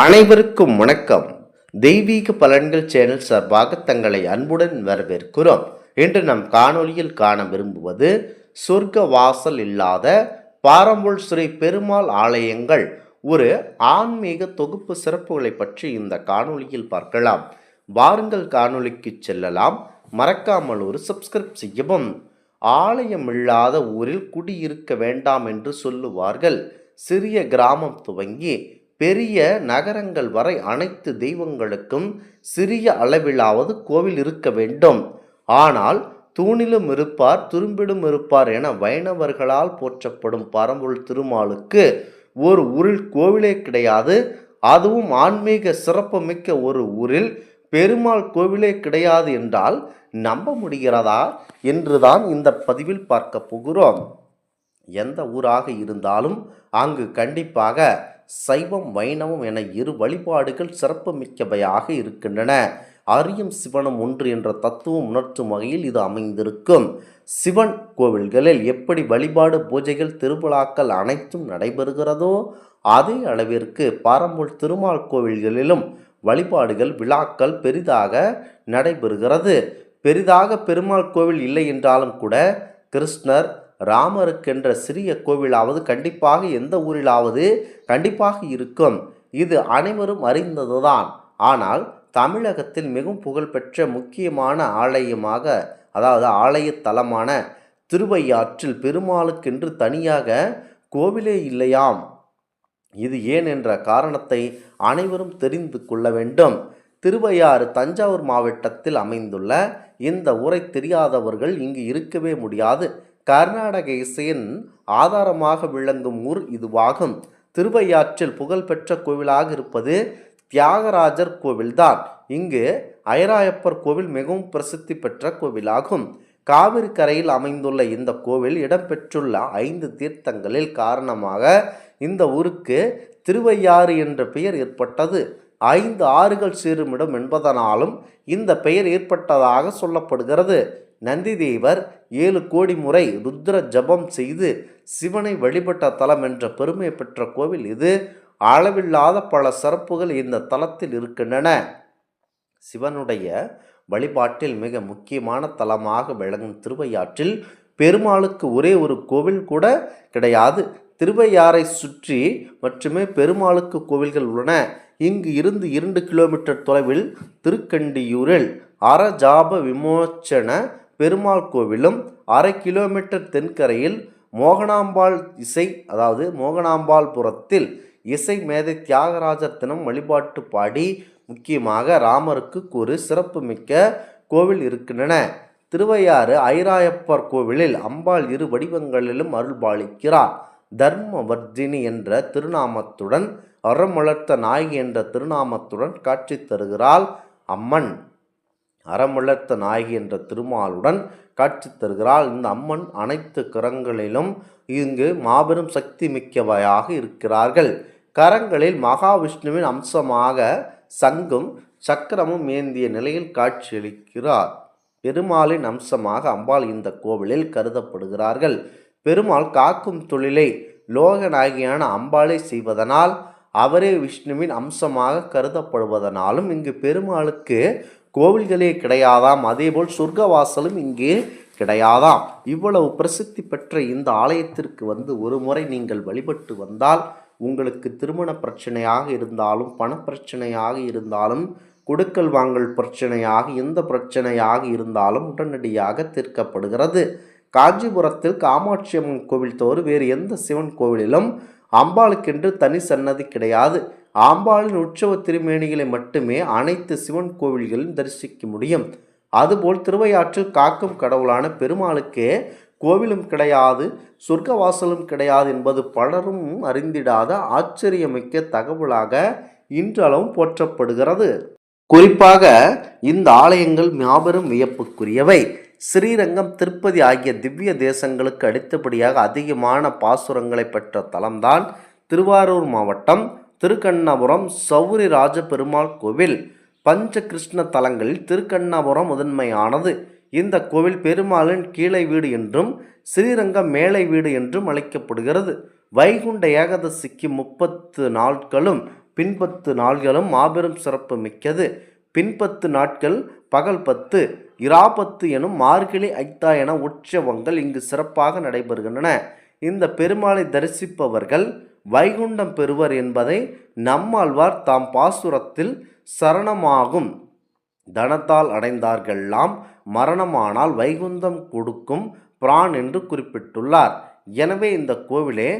அனைவருக்கும் வணக்கம். தெய்வீக பலன்கள் சேனல் சார்பாக தங்களை அன்புடன் வரவேற்கிறோம். இன்று நம் காணொலியில் காண விரும்புவது சொர்க்க வாசல் இல்லாத பாரம்புல் ஸ்ரீ பெருமாள் ஆலயங்கள். ஒரு ஆன்மீக தொகுப்பு சிறப்புகளை பற்றி இந்த காணொலியில் பார்க்கலாம். வாருங்கள் காணொளிக்கு செல்லலாம். மறக்காமல் ஒரு சப்ஸ்கிரைப் செய்யவும். ஆலயம் இல்லாத ஊரில் குடியிருக்க வேண்டாம் என்று சொல்லுவார்கள். சிறிய கிராமம் துவங்கி பெரிய நகரங்கள் வரை அனைத்து தெய்வங்களுக்கும் சிறிய அளவிலாவது கோவில் இருக்க வேண்டும். ஆனால் தூணிலும் இருப்பார் துரும்பிடும் இருப்பார் என வைணவர்களால் போற்றப்படும் பரம்பொருள் திருமாலுக்கு ஒரு ஊரில் கோவிலே கிடையாது. அதுவும் ஆன்மீக சிறப்புமிக்க ஒரு ஊரில் பெருமாள் கோவிலே கிடையாது என்றால் நம்ப முடிகிறதா என்றுதான் இந்த பதிவில் பார்க்க போகிறோம். எந்த ஊராக இருந்தாலும் அங்கு கண்டிப்பாக சைவம் வைணவம் என இரு வழிபாடுகள் சிறப்புமிக்கவையாக இருக்கின்றன. அரியும் சிவனும் ஒன்று என்ற தத்துவம் உணர்த்தும் வகையில் இது அமைந்திருக்கும். சிவன் கோவில்களில் எப்படி வழிபாடு பூஜைகள் திருவிழாக்கள் அனைத்தும் நடைபெறுகிறதோ அதே அளவிற்கு பாரம்பூர் திருமால் கோவில்களிலும் வழிபாடுகள் விழாக்கள் பெரிதாக நடைபெறுகிறது. பெரிதாக பெருமாள் கோவில் இல்லை என்றாலும் கூட கிருஷ்ணர் ராமருக்கென்ற சிறிய கோவிலாவது கண்டிப்பாக எந்த ஊரிலாவது கண்டிப்பாக இருக்கும். இது அனைவரும் அறிந்ததுதான். ஆனால் தமிழகத்தில் மிகவும் புகழ்பெற்ற முக்கியமான ஆலயமாக அதாவது ஆலயத்தலமான திருவையாற்றில் பெருமாளுக்கென்று தனியாக கோவிலே இல்லையாம். இது ஏன் என்ற காரணத்தை அனைவரும் தெரிந்து கொள்ள வேண்டும். திருவையாறு தஞ்சாவூர் மாவட்டத்தில் அமைந்துள்ள இந்த ஊரை தெரியாதவர்கள் இங்கு இருக்கவே முடியாது. கர்நாடக இசையின் ஆதாரமாக விளங்கும் ஊர் இதுவாகும். திருவையாற்றில் புகழ்பெற்ற கோவிலாக இருப்பது தியாகராஜர் கோவில்தான். இங்கு ஐராயப்பர் கோவில் மிகவும் பிரசித்தி பெற்ற கோவிலாகும். காவிரி கரையில் அமைந்துள்ள இந்த கோவில் இடம்பெற்றுள்ள ஐந்து தீர்த்தங்களில் காரணமாக இந்த ஊருக்கு திருவையாறு என்ற பெயர் ஏற்பட்டது. ஐந்து ஆறுகள் சீருமிடம் என்பதனாலும் இந்த பெயர் ஏற்பட்டதாக சொல்லப்படுகிறது. நந்திதேவர் ஏழு கோடி முறை ருத்ர ஜபம் செய்து சிவனை வழிபட்ட தலம் என்ற பெருமை பெற்ற கோவில் இது. அளவில்லாத பல சிறப்புகள் இந்த தலத்தில் இருக்கின்றன. சிவனுடைய வழிபாட்டில் மிக முக்கியமான தலமாக விளங்கும் திருவையாற்றில் பெருமாளுக்கு ஒரே ஒரு கோவில் கூட கிடையாது. திருவையாறை சுற்றி மட்டுமே பெருமாளுக்கு கோவில்கள் உள்ளன. இங்கு இருந்து இரண்டு கிலோமீட்டர் தொலைவில் திருக்கண்டியூரில் அரஜாப விமோச்சன பெருமாள் கோவிலும் அரை கிலோமீட்டர் தென்கரையில் மோகனாம்பாள் இசை அதாவது மோகனாம்பாள் புறத்தில் இசை மேதை தியாகராஜர் தினம் வழிபாட்டு பாடி முக்கியமாக ராமருக்கு ஒரு சிறப்புமிக்க கோவில் இருக்கின்றன. திருவையாறு ஐராயப்பர் கோவிலில் அம்பாள் இரு வடிவங்களிலும் அருள்பாலிக்கிறார். தர்மவர்ஜினி என்ற திருநாமத்துடன் அறமுளர்த்த நாயகி என்ற திருநாமத்துடன் காட்சி தருகிறாள் அம்மன். அறமுழத்த நாயகி என்ற திருமாலுடன் காட்சி தருகிறாள். இந்த அம்மன் அனைத்து கரங்களிலும் இங்கு மாபெரும் சக்தி மிக்கவையாக இருக்கிறார்கள். கரங்களில் மகாவிஷ்ணுவின் அம்சமாக சங்கும் சக்கரமும் ஏந்திய நிலையில் காட்சியளிக்கிறார். பெருமாளின் அம்சமாக அம்பாள் இந்த கோவிலில் கருதப்படுகிறார்கள். பெருமாள் காக்கும் தொழிலை லோகநாயகியான அம்பாளை செய்வதனால் அவரே விஷ்ணுவின் அம்சமாக கருதப்படுவதனாலும் இங்கு பெருமாளுக்கு கோவில்களே கிடையாதாம் அதேபோல் சொர்க்கவாசலும் இங்கே கிடையாதாம். இவ்வளவு பிரசித்தி பெற்ற இந்த ஆலயத்திற்கு வந்து ஒரு முறை நீங்கள் வழிபட்டு வந்தால் உங்களுக்கு திருமண பிரச்சனையாக இருந்தாலும் பணப்பிரச்சனையாக இருந்தாலும் கொடுக்கல் வாங்கல் பிரச்சனையாக எந்த பிரச்சனையாக இருந்தாலும் உடனடியாக தீர்க்கப்படுகிறது. காஞ்சிபுரத்தில் காமாட்சி அம்மன் கோவில் தவிர வேறு எந்த சிவன் கோவிலிலும் அம்பாளுக்கென்று தனி சன்னதி கிடையாது. ஆம்பாளின் உற்சவ திருமேனிகளை மட்டுமே அனைத்து சிவன் கோவில்களிலும் தரிசிக்க முடியும். அதுபோல் திருவையாற்றில் காக்கும் கடவுளான பெருமாளுக்கே கோவிலும் கிடையாது சொர்க்கவாசலும் கிடையாது என்பது பலரும் அறிந்திடாத ஆச்சரியமிக்க தகவலாக இன்றளவும் போற்றப்படுகிறது. குறிப்பாக இந்த ஆலயங்கள் மாபெரும் வியப்புக்குரியவை. ஸ்ரீரங்கம் திருப்பதி ஆகிய திவ்ய தேசங்களுக்கு அடுத்தபடியாக அதிகமான பாசுரங்களை பெற்ற தலம்தான் திருவாரூர் மாவட்டம். திருக்கண்ணபுரம் சௌரி ராஜபெருமாள் கோவில். பஞ்ச கிருஷ்ண தலங்களில் திருக்கண்ணபுரம் முதன்மையானது. இந்த கோவில் பெருமாளின் கீழை வீடு என்றும் ஸ்ரீரங்கம் மேலை வீடு என்றும் அழைக்கப்படுகிறது. வைகுண்ட ஏகாதசிக்கு முப்பத்து நாட்களும் பின்பத்து நாள்களும் மாபெரும் சிறப்பு மிக்கது. பின்பத்து நாட்கள் பகல் பத்து இராபத்து எனும் மார்கழி ஐத்தா என உற்சவங்கள் இங்கு சிறப்பாக நடைபெறுகின்றன. இந்த பெருமாளை தரிசிப்பவர்கள் வைகுண்டம் பெறுவர் என்பதை நம்மாழ்வார் தாம் பாசுரத்தில் சரணமாகும். தனத்தால் அடைந்தார்கள்லாம் மரணமானால் வைகுந்தம் கொடுக்கும் பிரான் என்று குறிப்பிட்டுள்ளார். எனவே இந்த கோவிலே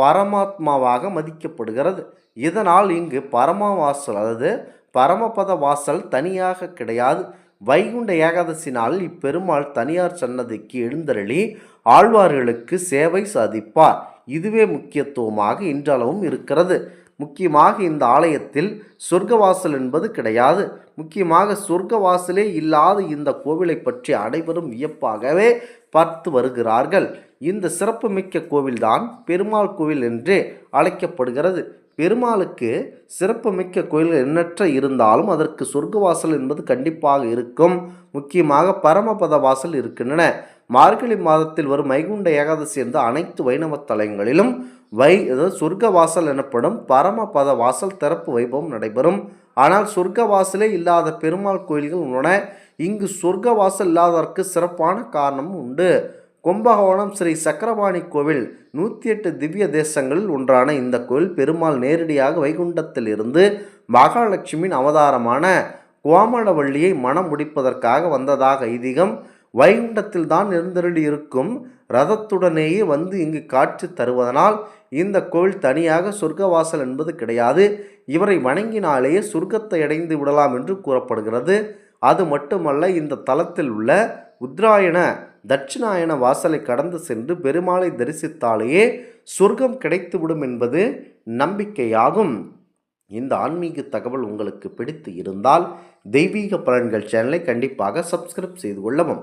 பரமாத்மாவாக மதிக்கப்படுகிறது. இதனால் இங்கு பரமவாசல் அதாவது பரமபத வாசல் தனியாக கிடையாது. வைகுண்ட ஏகாதசி நாளில் இப்பெருமாள் தனியார் சன்னதிக்கு எழுந்தருளி ஆழ்வார்களுக்கு சேவை சாதிப்பார். இதுவே முக்கியத்துவமாக இன்றளவும் இருக்கிறது. முக்கியமாக இந்த ஆலயத்தில் சொர்க்கவாசல் என்பது கிடையாது. முக்கியமாக சொர்க்கவாசலே இல்லாத இந்த கோவிலை பற்றி அனைவரும் வியப்பாகவே பார்த்து வருகிறார்கள். இந்த சிறப்புமிக்க கோவில்தான் பெருமாள் கோவில் என்று அழைக்கப்படுகிறது. பெருமாளுக்கு சிறப்புமிக்க கோயில்கள் எண்ணற்ற இருந்தாலும் அதற்கு சொர்க்கவாசல் என்பது கண்டிப்பாக இருக்கும். முக்கியமாக பரமபத வாசல் இருக்கின்றன. மார்கழி மாதத்தில் வரும் வைகுண்ட ஏகாதசி என்ற அனைத்து வைணவ தலங்களிலும் வை அதாவது சொர்க்க வாசல் எனப்படும் பரமபத வாசல் திறப்பு வைபவம் நடைபெறும். ஆனால் சொர்க்க வாசலே இல்லாத பெருமாள் கோயில்கள் உள்ளன. இங்கு சொர்க்க வாசல் இல்லாததற்கு சிறப்பான காரணமும் உண்டு. கும்பகோணம் ஸ்ரீ சக்கரபாணி கோவில் நூற்றி எட்டு திவ்ய தேசங்களில் ஒன்றான இந்த கோவில் பெருமாள் நேரடியாக வைகுண்டத்தில் இருந்து மகாலட்சுமியின் அவதாரமான கோமளவள்ளியை மனம் முடிப்பதற்காக வந்ததாக ஐதீகம் வைகுண்டத்தில் தான் இருந்தருளி இருக்கும் ரதத்துடனேயே வந்து இங்கு காட்சி தருவதனால் இந்த கோவில் தனியாக சொர்க்கவாசல் என்பது கிடையாது. இவரை வணங்கினாலேயே சொர்க்கத்தை அடைந்து விடலாம் என்று கூறப்படுகிறது. அது மட்டுமல்ல இந்த தலத்தில் உள்ள உத்ராயண தட்சிணாயன வாசலை கடந்து சென்று பெருமாளை தரிசித்தாலேயே சொர்க்கம் கிடைத்துவிடும் என்பது நம்பிக்கையாகும். இந்த ஆன்மீக தகவல் உங்களுக்கு பிடித்து இருந்தால் தெய்வீக பலன்கள் சேனலை கண்டிப்பாக சப்ஸ்கிரைப் செய்து கொள்ளவும்.